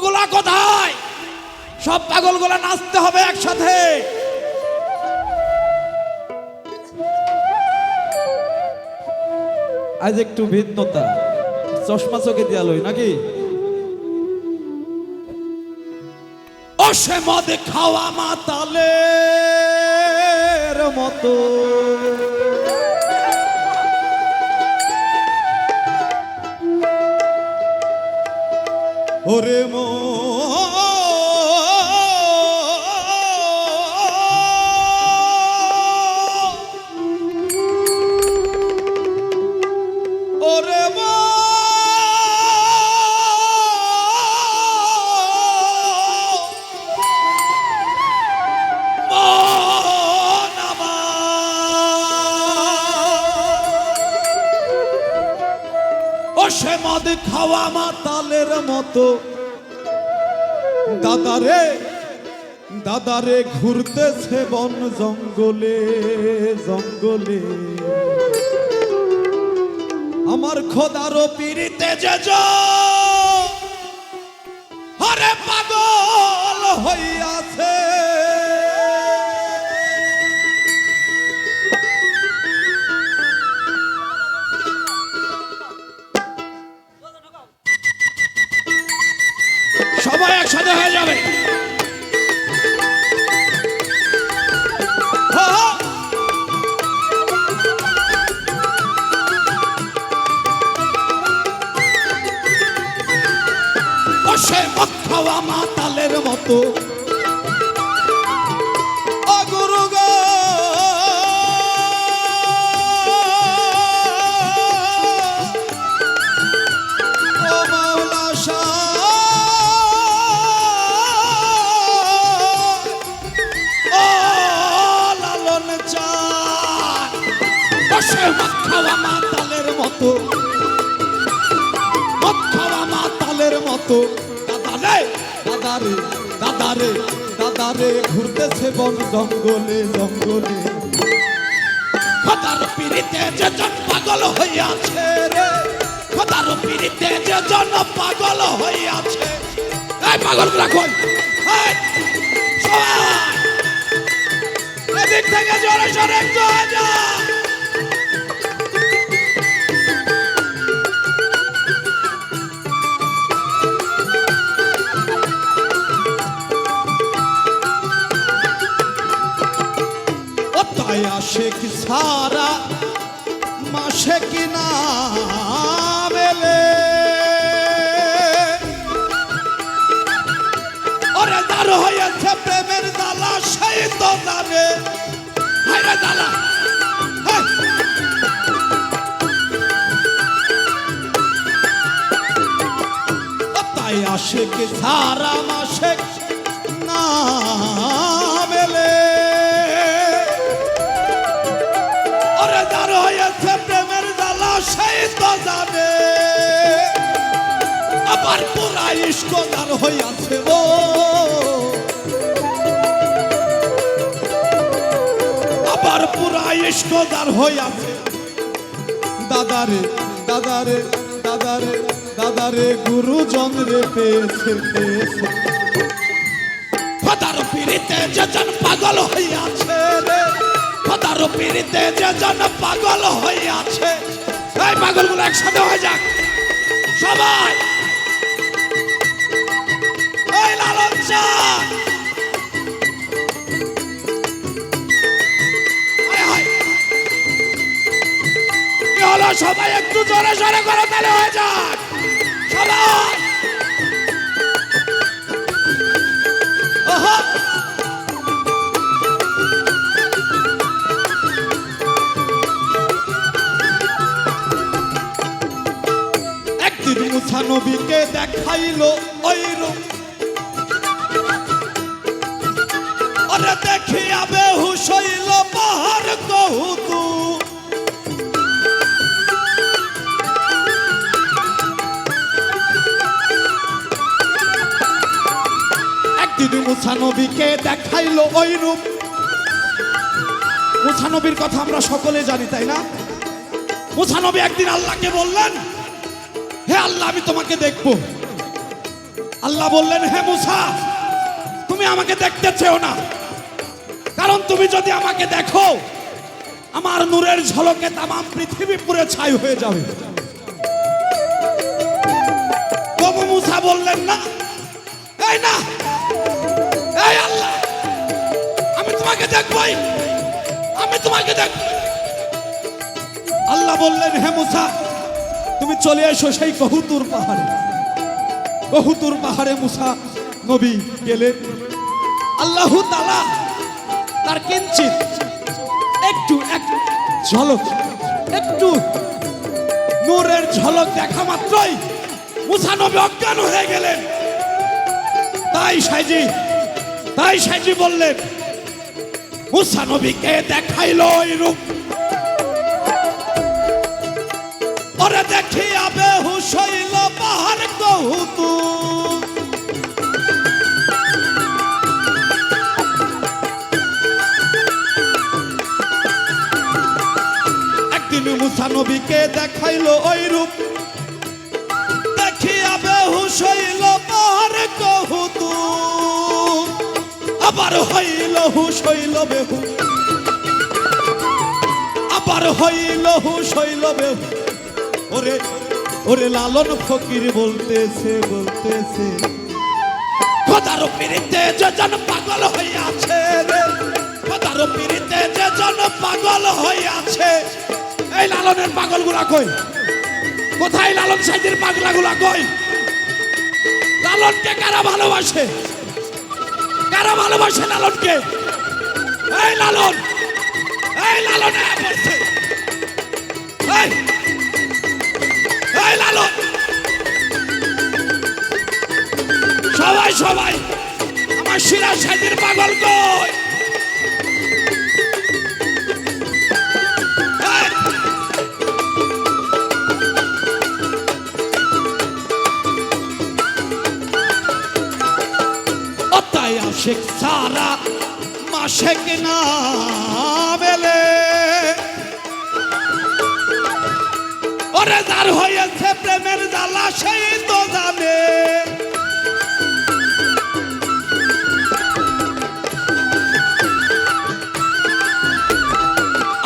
পাগলগুলা কোথায়? সব পাগলগুলা নাচতে হবে একসাথে। আজ একটু ভিন্নতা। চশমা চোখে দিয়া লই, নাকি? ও সে মদ খাওয়া মাতালের মতো। খাওয়া মাতালের মতো। দাদারে দাদারে ঘুরতেছে বন জঙ্গলে জঙ্গলে। আমার খোদারও পিড়িতে যে হরে পাগল হইয়াছে। সে মদ খাওয়া মাতালের মতো। মতো। মদ খাওয়া মতো। দাদারে দাদারে দাদারে, ঘুরতেছে বন জঙ্গলে জঙ্গলে। খোদার পিড়িতে যে জন পাগল হইয়াছে রে, খোদার পিড়িতে যে জন পাগল হইয়াছে। এই পাগল সবাই। থেকে জোরে সরে তাই কি সারা মাসে কি না মেলে ওরে দার হয়েছে প্রেমের জ্বালা সেই তো জানে হাইরে হেই! তাই কি সারা মাসে না আবার পুরা ইস্ক যার হইয়াছে ও আবার পুরা ইস্ক যার হইয়াছে দাদারে দাদারে দাদারে দাদারে গুরুজন রে পেয়েছে পেয়েছে। খোদার যে জন পাগল হইয়াছে রে। খোদার যে জন পাগল হইয়াছে। এই পাগলগুলো একসাথে হয়ে যাক। সবাই! সবাই একটু জোরে জোরে করে তাহলে হয়ে যাক। সবাই। একদিন মুসা নবীকে দেখাইলো ওই রূপ। একদিন মুসা দেখাইলো ওই রূপ। মুসা নবীর কথা আমরা সকলে জানি, তাই না? মুসা নবী একদিন আল্লাহকে বললেন, হে আল্লাহ, আমি তোমাকে দেখব। আল্লাহ বললেন, হে মুসা, তুমি আমাকে দেখতে চেও না। কারণ তুমি যদি আমাকে দেখো, আমার নূরের ঝলকে তামাম পৃথিবী পুরে ছাই হয়ে যাবে। তবু মুসা বললেন, না দেখবই আমি তোমাকে দেখব। আল্লাহ বললেন, হে মুসা, তুমি চলে এসো সেই কহুতুর পাহাড়ে। কহুতুর পাহাড়ে মুসা নবী গেলেন। আল্লাহ তালা তার কিঞ্চিত একটু একটু ঝলক, একটু নূরের ঝলক দেখা মাত্রই মুসা নবী অজ্ঞান হয়ে গেলেন। তাই সাইজি তাই সাইজি বললেন মুসা নবীকে দেখাইল রূপ ওরে দেখিয়া বেহুশ হইল পাহাড় কহুতু একদিন মুসা নবীকে দেখাইল ওই রূপ হুশ আবার হইল হইল বেহুশ ওরে ওরে লালন ফকির বলতেছে বলতেছে। খোদার পিড়িতে যে জন পাগল হইয়াছে রে। খোদার পিড়িতে যে জন পাগল হইয়াছে। এই লালনের পাগলগুলা কই? কোথায় লালন সাইজের পাগলা গুলা কই? লালনকে কারা ভালোবাসে? কারা ভালোবাসে লালনকে? এই লালন! এই লালন এই! লালন! সবাই সবাই! আমার শিরা সাইজের পাগল কই? এই, অতায় সারা মাসেক না বেলে। ওরে যার হয়েছে প্রেমের জ্বালা, সেই তো জানে।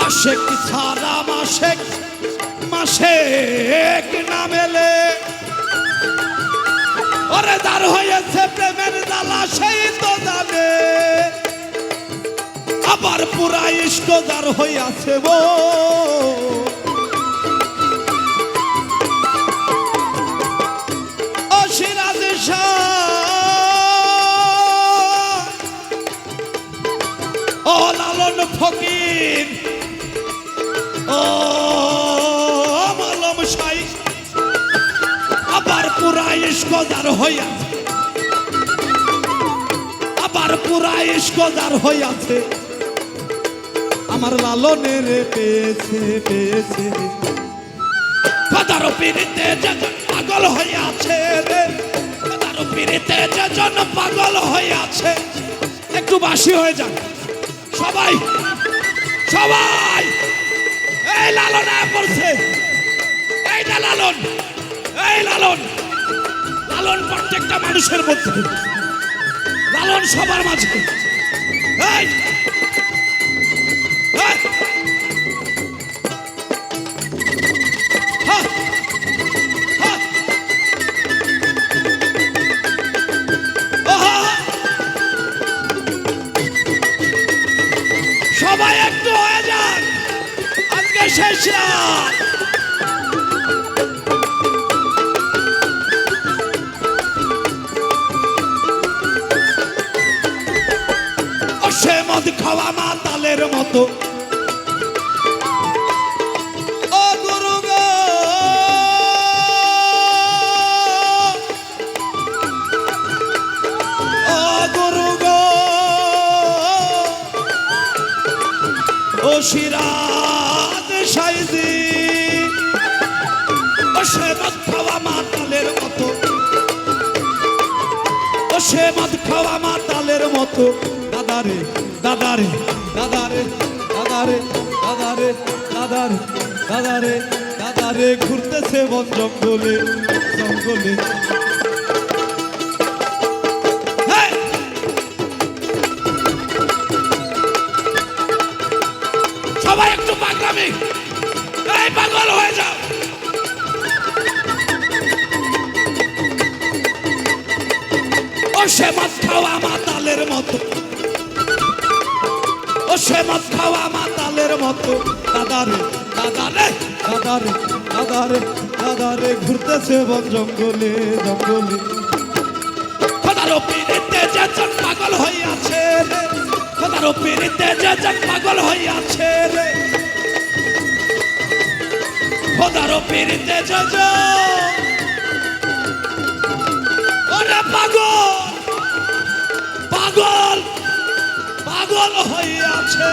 আশেক সারা মাসেক মাসেক না মেলে ওরে যার হয়েছে প্রেমের জ্বালা, সেই তো জানে। আবার পুরা ইষ্ট যার হইয়াছে বো ও লালন ফকির। ও আবার পুরা ইস্কদার হইয়াছে। আবার পুরা ইস্কদার হইয়াছে। আমার লালনের পেয়েছে পেয়েছে। কাদার পিড়িতে যেজন পাগল হইয়াছে রে। কাদার পিড়িতে যেজন পাগল হইয়াছে। একটু বাসি হয়ে যান। সবাই সবাই। এই লালন পড়ছে। এই লালন এই লালন। লালন প্রত্যেকটা মানুষের মধ্যে। লালন সবার মাঝে। এই! শেষ রাত সে মদ খাওয়া মতো। সে মদ খাওয়া মতো। ও সে মদ খাওয়া মাতালের মতো। দাদারে দাদারে দাদারে দাদারে দাদারে দাদারে দাদারে দাদারে ঘুরতেছে বন জঙ্গলে জঙ্গলে। সবাই একটু পাগলামি। এই পাগল হয়ে যাও। সে মদ খাওয়া মাতালের মতো। ও সে মদ খাওয়া মাতালের মতো। দাদারে দাদারে দাদারে দাদারে দাদারে ঘুরতেছে বন জঙ্গলে পিড়িতে যে জন পাগল হইয়াছে রে। খোদারো পিড়িতে যে জন পাগল হইয়াছে রে। খোদারো পিড়িতে যে জন পাগল! পাগল হইয়াছে